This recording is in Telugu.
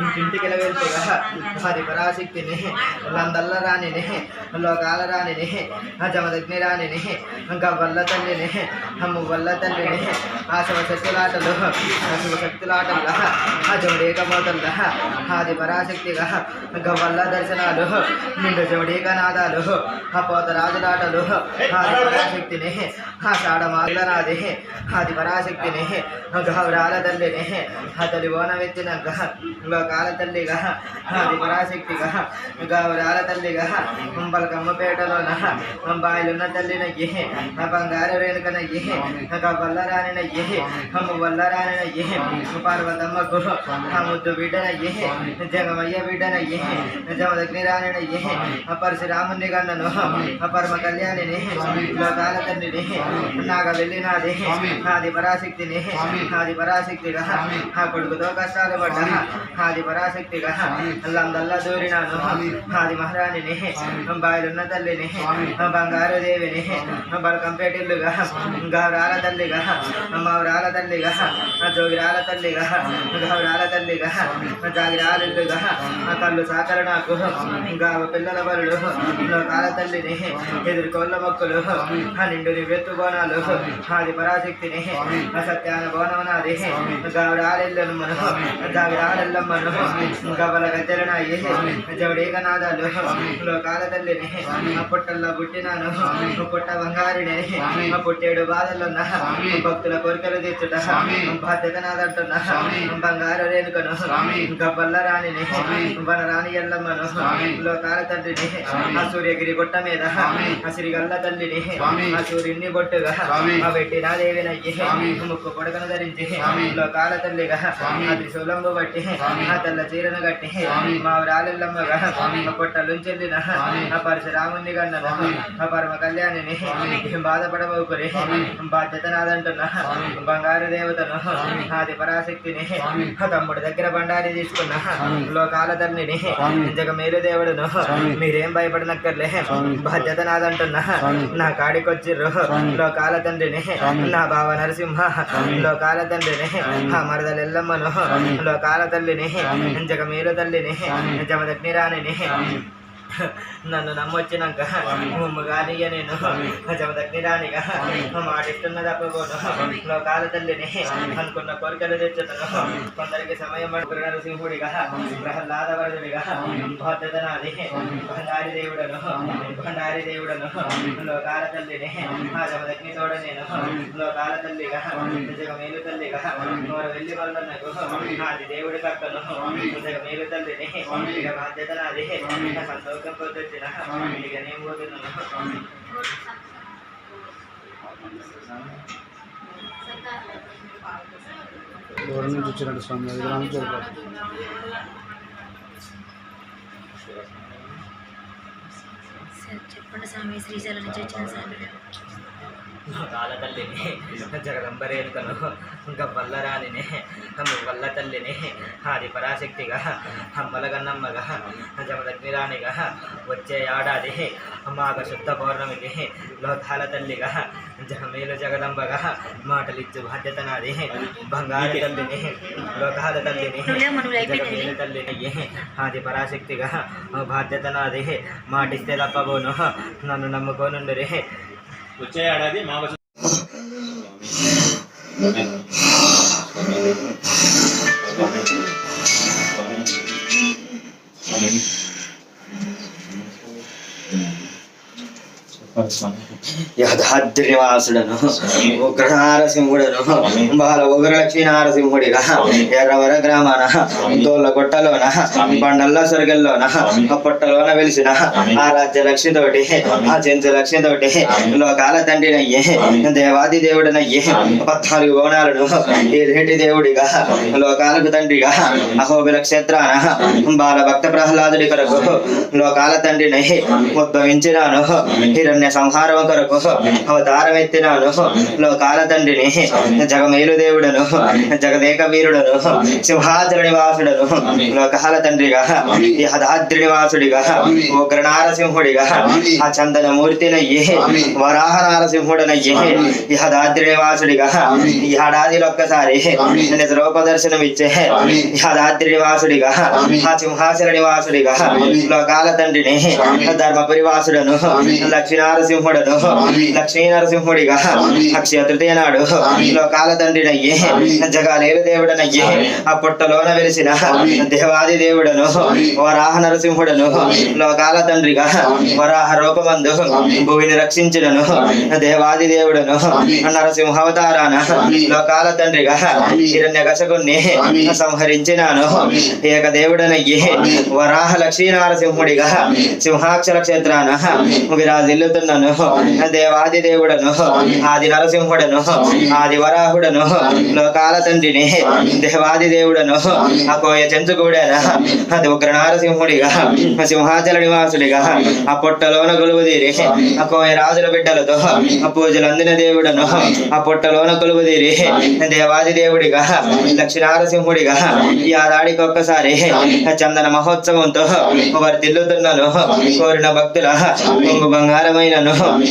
ఇంటింటికి వెళ్తుగా అది పరాశక్తిని లందల్ల రాణిని లోకాల రాణిని జమదగ్ని రాణిని ఇంకా గవ్వల్ల తల్లిని వల్ల తల్లిని ఆ శివశక్తులాటలు ఆ శివశక్తులాటల్ల ఆ జోడేక మోతల్ల ఆది పరాశక్తిగా ఇంకా వల్ల దర్శనాలు నిండు జోడేక నాదాలు ఆ పోతరాజులాటలు ఆది పరాశక్తిని ఆ షాడమాల నాది ఆది పరాశక్తిని గౌరాల తల్లిని ఆ తల్లి ఓనమెత్తినాక లోకాల తల్లిగా ఆది పరాశక్తిగా గౌరాల తల్లిగా పలకమ్మపేటలోన బాయిలున్న తల్లినయ్యి నా బంగారు రేణుకనయ్యి నా వల్లరానినయ్యి అమ్మ వల్లరానినయ్యి పార్వతమ్మకు ఆ ముద్దు బిడ్డనయ్యి జగమయ్య బిడ్డనయ్యి జమదగ్ని రానినయ్యి ఆ పరశురాముని గన్నను ఆ పరమ కళ్యాణిని లోకాల తండ్రిని నాగ వెళ్ళినాది ఆది పరాశక్తిని ఆది పరాశక్తిగా ఆ కొడుకుతో కష్టాలు పడ్డా ఆది పరాశక్తిగా లందల్లా దూరినాను ఆది మహారాణిని బాయిలున్న తల్లిని బంగారు దేవిని బలకంపేటిల్లుగా గౌరాల తల్లిగా మౌరాల తల్లిగా జోగిరాల తల్లిగా గౌరాల తల్లిగా జాగిరాలిల్లుగా కళ్ళు సాకలు నాకు గావ పిల్లల బరుడు లోకాల తల్లిని ఎదుర్కోళ్ళ మొక్కులు ఆ నిండు నివెత్తు బోనాలు ఆది పరాశక్తిని సత్యాన బోనమనాది గౌరాలిల్లను మనం జాగిరాలిల్లమ్మను గవల గద్దెలనాయి జవడేక నాదాలు లోకాల తల్లిని పుట్టల్లో పుట్టినాను పుట్ట బంగారుని పుట్టేడు బాధలున్న భక్తుల కోరికలు తీర్చుట బాధ్యత నాదంటున్నా బంగారు రేణుకను గబ్బల్ల రాణిని వనరాణి ఎల్లమ్మను లోకాల తండ్రిని ఆ సూర్యగిరి గుట్ట మీద ఆ శ్రీగల్ల తల్లిని ఆ సూర్యుని బొట్టుగా ఆ పెట్టిన దేవినయ్యి ముక్కు పొడకను ధరించి లోకాల తల్లిగా ఆ త్రిశూలంబు బట్టి ఆ తెల్ల చీరను కట్టి మా రాలెల్లమ్మగా ఆ పొట్టలుంచెల్లిన ఆ పరశురాముని గన్నను ఆ పరమ కళ్యాణిని బాధపడబోకురి బాధ్యత నాదంటున్నా బంగారు దేవతను ఆది పరాశక్తిని తమ్ముడి దగ్గర బండారి తీసుకున్న లోకాల తల్లిని జగమేలు దేవుడును మీరేం భయపడనక్కర్లే. బాధ్యత నాదంటున్నా నా కాడికొచ్చిర్రు లోకాల తండ్రిని నా బావ నరసింహ లోకాల తండ్రిని ఆ మరదలు ఎల్లమ్మను లోకాల తల్లిని జగమేలు తల్లిని జమదగ్ని రాణిని నన్ను నమ్మొచ్చినాక ముమ్మగానిగా నేను. జమదగ్ని రానిగా మాటిస్తున్న తప్పబోను లోకాల తల్లిని అనుకున్న కోరికలు తెచ్చుతాను కొందరికి సమయం నరసింహుడిగా ప్రహ్లాద వరదుడిగా బాధ్యత నాది భండారి దేవుడను భండారి దేవుడను లోకాల తల్లిని ఆ జమదగ్ని తోడ నేను. లోకాల తల్లిగా జగమేలు తల్లిగా వారు వెళ్ళి వాళ్ళకు ఆది దేవుడి కక్కను జగమేలు తల్లిని ఇక బాధ్యత నాది సంతోషం పొద్దుచ్చిన ఇక నేను పోతున్నాను దూరం నుంచి వచ్చినట్టు స్వామి అది గ్రామం చూడకూడదు సార్ చెప్పండి స్వామి శ్రీశైలం నుంచి వచ్చిన స్వామి. కాల తల్లిని జగదంబరేనుకను ఇంకా వల్లరాణిని వల్ల తల్లిని ఆది పరాశక్తిగా అమ్మలగన్నమ్మగా జమదగ్నిరాణిగా వచ్చే ఏడాది మాఘ శుద్ధ పౌర్ణమికి లోకాల తల్లిగా జగమేలు జగదంబగా మాటలిచ్చు బాధ్యత నాది బంగారు తల్లిని లోకాల తల్లిని జగమేలు తల్లిని ఆది పరాశక్తిగా బాధ్యత నాది మాటిస్తే తప్పబోను నన్ను నమ్ముకోనుండు వచ్చే ఏడాది మాఘ యథాద్రివాసుడను ఉగ్రనారసింహుడను బాల ఉగ్ర లక్ష్మీ నారసింహుడిగా ఎర్రవర గ్రామాన తోళ్ళ కొట్టలోన బండల్ల సొరగల్లోన పొట్టలోన వెలిసిన ఆ రాజ్య లక్ష్మితోటి ఆ చెంచు లక్ష్మితోటి లోకాల తండ్రినయ్యే దేవాది దేవుడనయ్యే పద్నాలుగు బోనాలను ఏదేటి దేవుడిగా లోకాలకు తండ్రిగా అహోబిల క్షేత్రాన బాల భక్త ప్రహ్లాదుడి కొరకు లోకాల తండ్రిని ఉద్భవించినాను హిరణ్య సంహారం కొరకు అవతారం ఎత్తినాను. లోకాల తండ్రిని జగమేలు దేవుడను జగదేక వీరుడను సింహాచల నివాసుడను లోకాల తండ్రిగా హదాద్రి నివాసుడిగా ఉగ్ర నారసింహుడిగా ఆ చందన మూర్తినయ్యి వరాహ నారసింహుడనయ్యి ఈ హదాద్రి నివాసుడిగా ఈ ఏడాదిలో ఒక్కసారి నిజ రూప దర్శనం ఇచ్చే హదాద్రి నివాసుడిగా ఆ సింహాసన నివాసుడిగా లోకాల తండ్రిని ధర్మపురి వాసుడను లక్ష్మీ నరసింహుడను లక్ష్మీ నరసింహుడిగా అక్షయ తృతీయ నాడు లోకాల తండ్రినయ్యి జగాలేలు దేవుడనయ్యి ఆ పుట్టలోన వెలిసిన దేవాది దేవుడను వరాహ నరసింహుడను లోకాల తండ్రిగా వరాహ రూపమందు భూమిని రక్షించుడను దేవాది దేవుడను నరసింహావతారాన లోకాల తండ్రిగా హిరణ్య కశకుణ్ణి సంహరించినాను. ఏక దేవుడనయ్యి వరాహ లక్ష్మీ నరసింహుడిగా సింహాక్షర క్షేత్రాన విరాజిల్లుతున్నాను దేవాది దేవుడను. ఆది నరసింహుడను. ఆది వరాహుడను. లోకాల తండ్రిని. దేవాది దేవుడను. అకోయ చెంచుకూడన. అది ఉగ్ర నారసింహుడిగా సింహాచల నివాసుడిగా. ఆ పొట్టలోన కొలువుదీరి అకోయ రాజుల బిడ్డలతో. ఆ పూజలు అందిన దేవుడను. ఆ పొట్టలోన కొలువుదీరి దేవాది దేవుడిగా. లక్ష్మీనారసింహుడిగా ఈ ఆదాడికి ఒక్కసారి చందన మహోత్సవంతో వర్తిల్లుతున్నాను కోరిన భక్తుల కొంగు জানো? আমি।